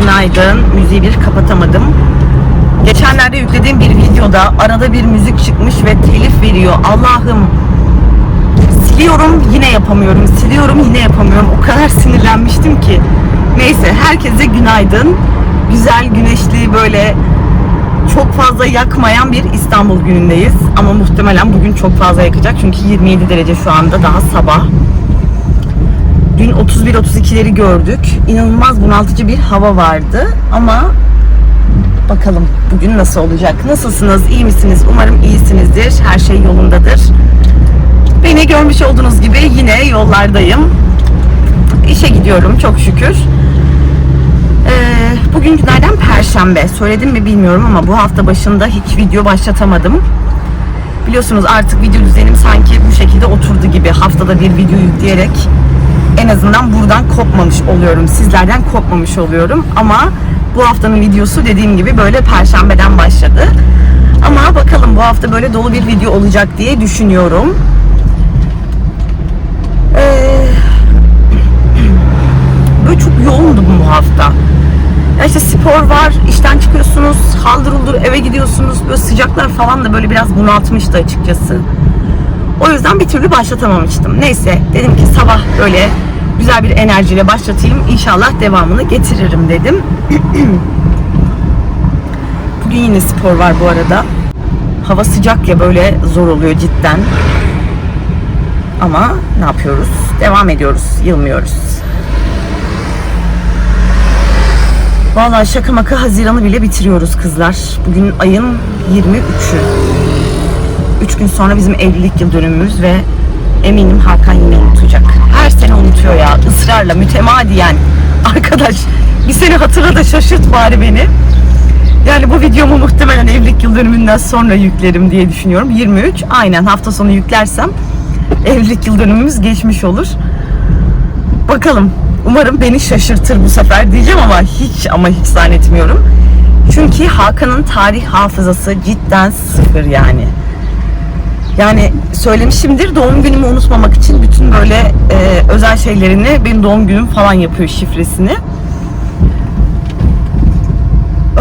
günaydın. Müziği bir kapatamadım. Geçenlerde yüklediğim bir videoda arada bir müzik çıkmış ve telif veriyor. Allah'ım siliyorum yine yapamıyorum. Siliyorum yine yapamıyorum. O kadar sinirlenmiştim ki. Neyse herkese günaydın. Güzel güneşli böyle çok fazla yakmayan bir İstanbul günündeyiz. Ama muhtemelen bugün çok fazla yakacak. Çünkü 27 derece şu anda daha sabah. Dün 31-32'leri gördük. İnanılmaz bunaltıcı bir hava vardı. Ama bakalım bugün nasıl olacak? Nasılsınız? İyi misiniz? Umarım iyisinizdir. Her şey yolundadır. Beni görmüş olduğunuz gibi yine yollardayım. İşe gidiyorum çok şükür. Ee, bugün günlerden Perşembe. Söyledim mi bilmiyorum ama bu hafta başında hiç video başlatamadım. Biliyorsunuz artık video düzenim sanki bu şekilde oturdu gibi. Haftada bir video yükleyerek en azından buradan kopmamış oluyorum. Sizlerden kopmamış oluyorum. Ama bu haftanın videosu dediğim gibi böyle Perşembeden başladı. Ama bakalım bu hafta böyle dolu bir video olacak diye düşünüyorum. Ee, böyle çok yoğundum bu hafta. Ya işte spor var, işten çıkıyorsunuz, haldır uldur eve gidiyorsunuz. Böyle sıcaklar falan da böyle biraz bunaltmıştı açıkçası. O yüzden bir türlü başlatamamıştım. Neyse dedim ki sabah böyle güzel bir enerjiyle başlatayım. İnşallah devamını getiririm dedim. Bugün yine spor var bu arada. Hava sıcak ya böyle zor oluyor cidden. Ama ne yapıyoruz? Devam ediyoruz, yılmıyoruz. Vallahi şaka maka Haziran'ı bile bitiriyoruz kızlar. Bugün ayın 23'ü. 3 gün sonra bizim evlilik yıl dönümümüz ve eminim Hakan yine unutacak. Her sene unutuyor ya ısrarla mütemadiyen. Arkadaş bir seni hatırla da şaşırt bari beni. Yani bu videomu muhtemelen evlilik yıl dönümünden sonra yüklerim diye düşünüyorum. 23 aynen hafta sonu yüklersem evlilik yıl dönümümüz geçmiş olur. Bakalım. Umarım beni şaşırtır bu sefer diyeceğim ama hiç ama hiç zannetmiyorum. Çünkü Hakan'ın tarih hafızası cidden sıfır yani. Yani söylemişimdir doğum günümü unutmamak için bütün böyle e, özel şeylerini benim doğum günüm falan yapıyor şifresini.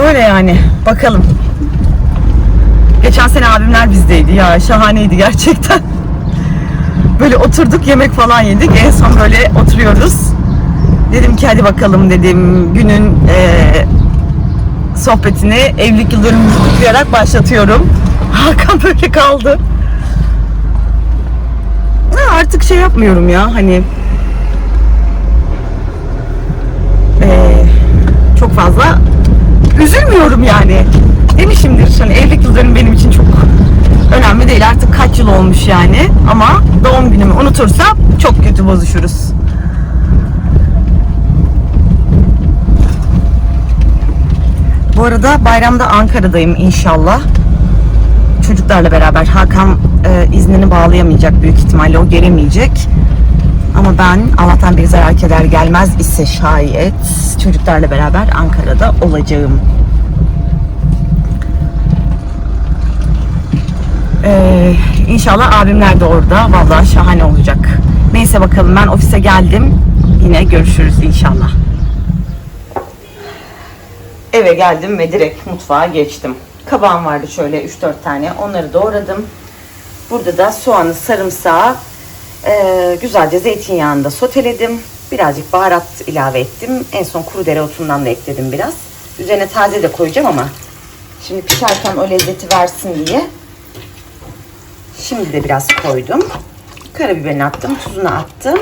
Öyle yani bakalım. Geçen sene abimler bizdeydi ya şahaneydi gerçekten. Böyle oturduk yemek falan yedik en son böyle oturuyoruz. Dedim ki hadi bakalım dedim günün e, sohbetini evlilik yıl dönümümüzü kutlayarak başlatıyorum. Hakan böyle kaldı. Artık şey yapmıyorum ya hani e, çok fazla üzülmüyorum yani. Demişimdir hani evlilik yıl dönümü benim için çok önemli değil. Artık kaç yıl olmuş yani. Ama doğum günümü unutursam çok kötü bozuşuruz. Bu arada bayramda Ankara'dayım inşallah. Çocuklarla beraber Hakan e, iznini bağlayamayacak büyük ihtimalle o gelemeyecek. Ama ben Allah'tan bir zarar keder gelmez ise şayet çocuklarla beraber Ankara'da olacağım. Ee, inşallah abimler de orada. Vallahi şahane olacak. Neyse bakalım ben ofise geldim. Yine görüşürüz inşallah. Eve geldim ve direkt mutfağa geçtim. Kabağım vardı şöyle 3-4 tane. Onları doğradım. Burada da soğanı, sarımsağı e, güzelce zeytinyağında soteledim. Birazcık baharat ilave ettim. En son kuru dereotundan da ekledim biraz. Üzerine taze de koyacağım ama şimdi pişerken o lezzeti versin diye Şimdi de biraz koydum. Karabiberini attım, tuzunu attım.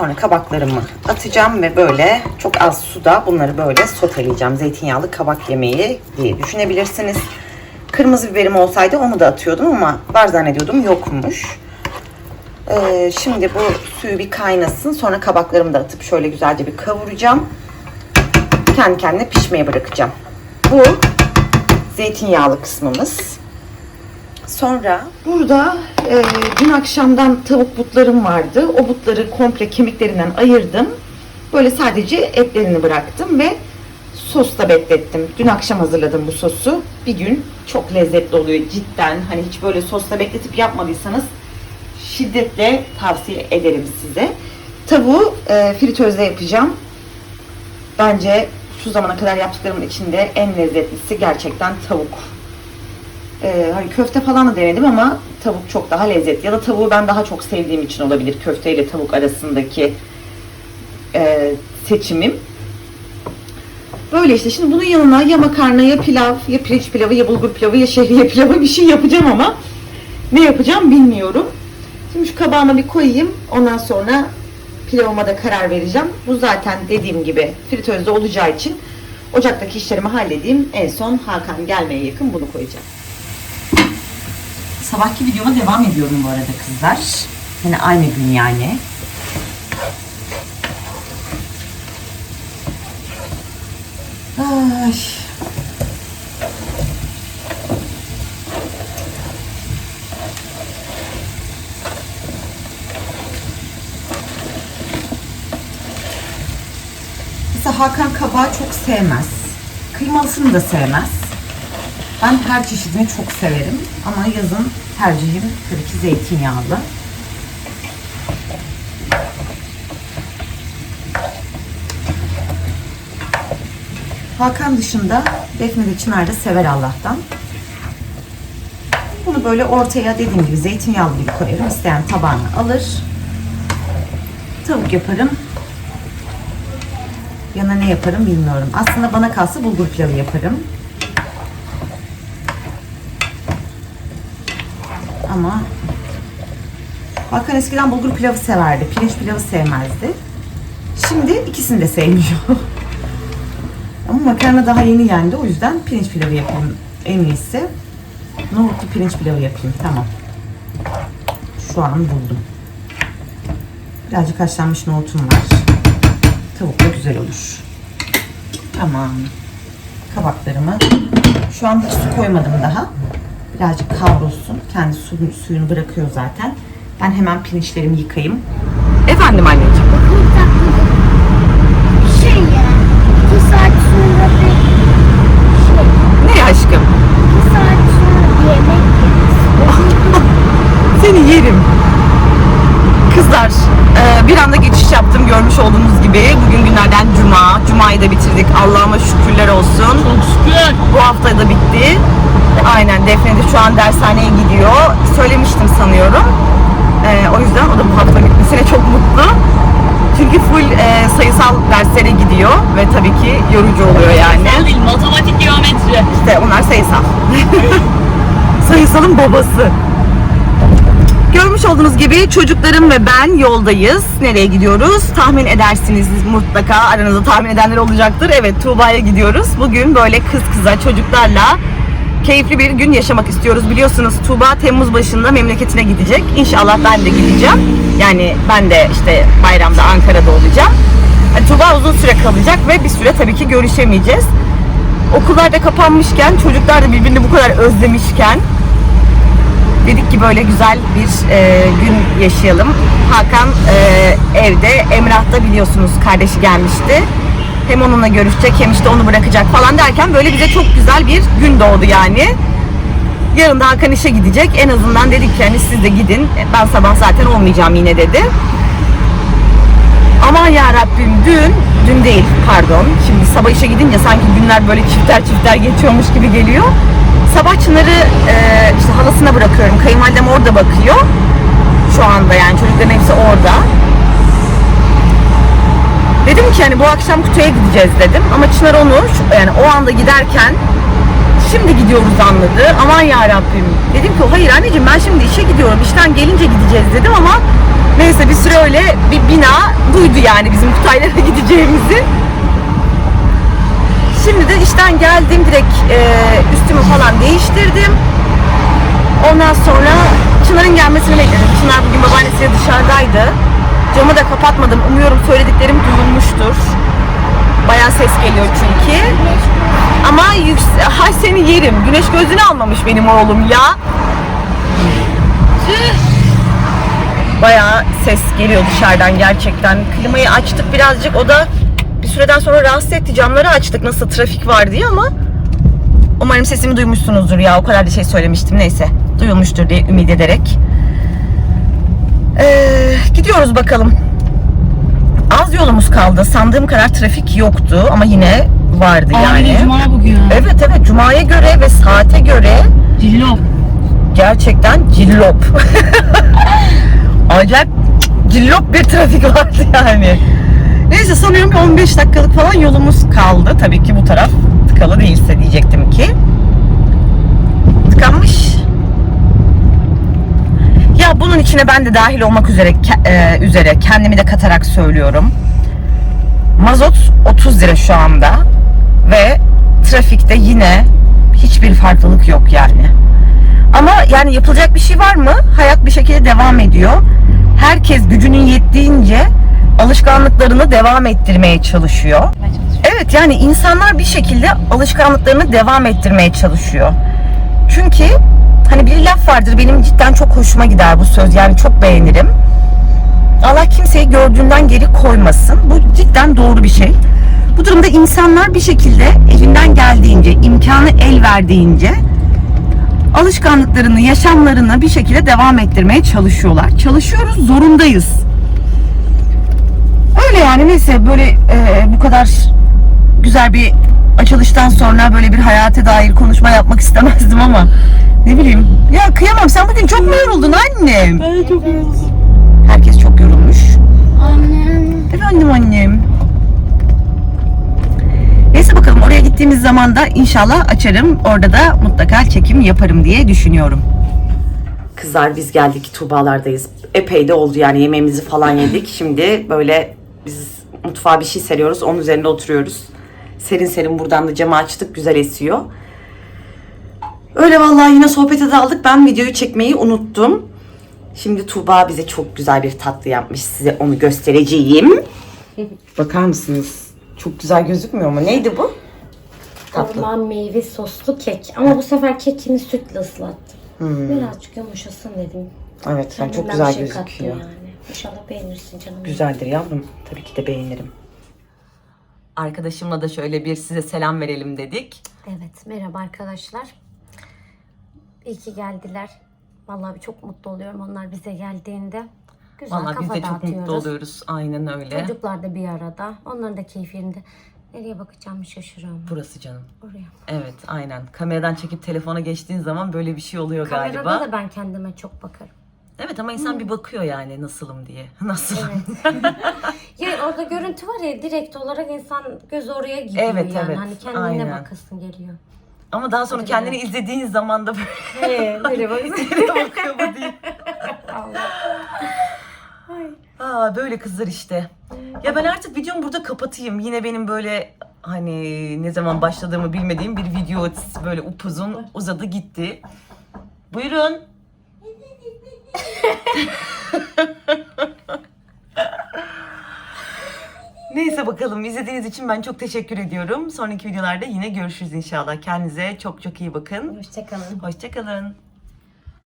Sonra kabaklarımı atacağım ve böyle çok az suda bunları böyle soteleyeceğim. Zeytinyağlı kabak yemeği diye düşünebilirsiniz. Kırmızı biberim olsaydı onu da atıyordum ama var zannediyordum yokmuş. Ee, şimdi bu suyu bir kaynasın. Sonra kabaklarımı da atıp şöyle güzelce bir kavuracağım. Kendi kendine pişmeye bırakacağım. Bu zeytinyağlı kısmımız. Sonra burada e, dün akşamdan tavuk butlarım vardı. O butları komple kemiklerinden ayırdım. Böyle sadece etlerini bıraktım ve sosta beklettim. Dün akşam hazırladım bu sosu. Bir gün çok lezzetli oluyor cidden. Hani hiç böyle sosta bekletip yapmadıysanız şiddetle tavsiye ederim size. Tavuğu e, fritözde yapacağım. Bence şu zamana kadar yaptıklarımın içinde en lezzetlisi gerçekten tavuk. Ee, hani köfte falan da denedim ama tavuk çok daha lezzetli. Ya da tavuğu ben daha çok sevdiğim için olabilir. Köfte ile tavuk arasındaki e, seçimim. Böyle işte. Şimdi bunun yanına ya makarna ya pilav ya pirinç pilavı ya bulgur pilavı ya şehriye pilavı bir şey yapacağım ama ne yapacağım bilmiyorum. Şimdi şu kabağıma bir koyayım. Ondan sonra pilavıma da karar vereceğim. Bu zaten dediğim gibi fritözde olacağı için ocaktaki işlerimi halledeyim. En son Hakan gelmeye yakın bunu koyacağım. Sabahki videoma devam ediyorum bu arada kızlar. Yine aynı gün yani. Ay. Mesela Hakan kabağı çok sevmez. Kıymalısını da sevmez. Ben her çeşidini çok severim ama yazın tercihim tabii ki zeytinyağlı. Hakan dışında Defne de Çınar da sever Allah'tan. Bunu böyle ortaya dediğim gibi zeytinyağlı gibi koyarım. İsteyen tabağına alır. Tavuk yaparım. Yana ne yaparım bilmiyorum. Aslında bana kalsa bulgur pilavı yaparım. Ama Hakan eskiden bulgur pilavı severdi. Pirinç pilavı sevmezdi. Şimdi ikisini de sevmiyor. Ama makarna daha yeni yendi. O yüzden pirinç pilavı yapayım en iyisi. Nohutlu pirinç pilavı yapayım. Tamam. Şu an buldum. Birazcık haşlanmış nohutum var. Tavuk da güzel olur. Tamam. Kabaklarımı şu an hiç su koymadım daha. Birazcık kavrulsun. Kendi suyunu, suyunu bırakıyor zaten. Ben hemen pirinçlerimi yıkayayım. Efendim anneciğim. Şey ya, iki saat sonra bir şey, Ne aşkım? iki saat sonra yemek yeriz. Seni yerim. Kızlar e, bir anda geçiş yaptım görmüş olduğunuz gibi. Bugün günlerden cuma. Allah'ıma şükürler olsun. Çok şükür. Bu hafta da bitti. Aynen Defne de şu an dershaneye gidiyor. Söylemiştim sanıyorum. E, o yüzden o da bu hafta bitmesine çok mutlu. Çünkü full e, sayısal derslere gidiyor ve tabii ki yorucu oluyor yani. Sayısal değil, matematik geometri. İşte onlar sayısal. Sayısalın babası. Görmüş olduğunuz gibi çocuklarım ve ben yoldayız. Nereye gidiyoruz? Tahmin edersiniz mutlaka. Aranızda tahmin edenler olacaktır. Evet Tuğba'ya gidiyoruz. Bugün böyle kız kıza çocuklarla keyifli bir gün yaşamak istiyoruz. Biliyorsunuz Tuğba Temmuz başında memleketine gidecek. İnşallah ben de gideceğim. Yani ben de işte bayramda Ankara'da olacağım. Yani Tuğba uzun süre kalacak ve bir süre tabii ki görüşemeyeceğiz. Okullar da kapanmışken, çocuklar da birbirini bu kadar özlemişken dedik ki böyle güzel bir e, gün yaşayalım. Hakan e, evde, Emrah da biliyorsunuz kardeşi gelmişti. Hem onunla görüşecek hem işte onu bırakacak falan derken böyle bize çok güzel bir gün doğdu yani. Yarın da Hakan işe gidecek. En azından dedik ki hani siz de gidin. Ben sabah zaten olmayacağım yine dedi. Aman ya Rabbim dün, dün değil pardon. Şimdi sabah işe gidince sanki günler böyle çifter çifter geçiyormuş gibi geliyor. Sabah Çınar'ı e, işte halasına bırakıyorum. Kayınvalidem orada bakıyor. Şu anda yani çocukların hepsi orada. Dedim ki hani bu akşam kutuya gideceğiz dedim. Ama Çınar onu yani o anda giderken şimdi gidiyoruz anladı. Aman ya Rabbim. Dedim ki hayır anneciğim ben şimdi işe gidiyorum. İşten gelince gideceğiz dedim ama neyse bir süre öyle bir bina duydu yani bizim Kutaylara gideceğimizi. Şimdi de işten geldim direkt e, üstümü falan değiştirdim. Ondan sonra Çınar'ın gelmesini bekledim. Çınar bugün babaannesiyle dışarıdaydı. Camı da kapatmadım. Umuyorum söylediklerim duyulmuştur. Bayağı ses geliyor çünkü. Ama yüks- hay seni yerim. Güneş gözlüğünü almamış benim oğlum ya. Bayağı ses geliyor dışarıdan gerçekten. Klimayı açtık birazcık. O da bir süreden sonra rahatsız etti. Camları açtık nasıl trafik var diye ama umarım sesimi duymuşsunuzdur ya. O kadar da şey söylemiştim. Neyse. Duyulmuştur diye ümit ederek. Ee, gidiyoruz bakalım. Az yolumuz kaldı. Sandığım kadar trafik yoktu ama yine vardı Yani. yani. Cuma bugün. Evet evet Cuma'ya göre ve saate göre Cillop. gerçekten cillop. Acayip cillop bir trafik vardı yani. Neyse sanıyorum bir 15 dakikalık falan yolumuz kaldı. Tabii ki bu taraf tıkalı değilse diyecektim ki. Tıkanmış. Ya bunun içine ben de dahil olmak üzere e, üzere kendimi de katarak söylüyorum. Mazot 30 lira şu anda ve trafikte yine hiçbir farklılık yok yani. Ama yani yapılacak bir şey var mı? Hayat bir şekilde devam ediyor. Herkes gücünün yettiğince alışkanlıklarını devam ettirmeye çalışıyor. Evet yani insanlar bir şekilde alışkanlıklarını devam ettirmeye çalışıyor. Çünkü hani bir laf vardır benim cidden çok hoşuma gider bu söz yani çok beğenirim. Allah kimseyi gördüğünden geri koymasın. Bu cidden doğru bir şey. Bu durumda insanlar bir şekilde elinden geldiğince, imkanı el verdiğince alışkanlıklarını, yaşamlarını bir şekilde devam ettirmeye çalışıyorlar. Çalışıyoruz, zorundayız. Öyle yani neyse böyle e, bu kadar güzel bir açılıştan sonra böyle bir hayata dair konuşma yapmak istemezdim ama ne bileyim. Ya kıyamam sen bugün çok mu yoruldun annem? Ben çok yoruldum. Herkes çok yorulmuş. Annem. Efendim annem. Neyse bakalım oraya gittiğimiz zaman da inşallah açarım. Orada da mutlaka çekim yaparım diye düşünüyorum. Kızlar biz geldik Tuğbalardayız. Epey de oldu yani yemeğimizi falan yedik. Şimdi böyle biz mutfağa bir şey seriyoruz. Onun üzerinde oturuyoruz. Serin serin buradan da camı açtık. Güzel esiyor. Öyle vallahi yine sohbete daldık. Ben videoyu çekmeyi unuttum. Şimdi Tuğba bize çok güzel bir tatlı yapmış. Size onu göstereceğim. Bakar mısınız? Çok güzel gözükmüyor mu? Neydi bu? Tatlı. Orman meyve soslu kek. Ama bu sefer kekini sütle ıslattım. Hmm. Birazcık yumuşasın dedim. Evet, yani çok Kendimden güzel bir şey kattım gözüküyor. Yani. İnşallah beğenirsin canım. Güzeldir yavrum. Tabii ki de beğenirim. Arkadaşımla da şöyle bir size selam verelim dedik. Evet merhaba arkadaşlar. İyi ki geldiler. Vallahi çok mutlu oluyorum onlar bize geldiğinde. Güzel Vallahi biz kafa de çok dağıtıyoruz. mutlu oluyoruz. Aynen öyle. Çocuklar da bir arada. Onların da keyif yerinde. Nereye bakacağımı şaşırıyorum. Burası canım. Oraya. Evet, aynen. Kameradan çekip telefona geçtiğin zaman böyle bir şey oluyor Kamerada galiba. da ben kendime çok bakarım. Evet ama insan bir bakıyor yani nasılım diye. Nasılım? Ya orada görüntü var ya direkt olarak insan gözü oraya gidiyor Evet, yani. evet. Hani kendine Aynen. bakasın geliyor. Ama daha sonra kendini izlediğin zaman da böyle He, nereye bakasın? bakıyor mu diye. Aa böyle kızlar işte. Ya ben artık videomu burada kapatayım. Yine benim böyle hani ne zaman başladığımı bilmediğim bir video böyle upuzun uzadı gitti. Buyurun. Neyse bakalım izlediğiniz için ben çok teşekkür ediyorum. Sonraki videolarda yine görüşürüz inşallah. Kendinize çok çok iyi bakın. Hoşçakalın. Hoşçakalın.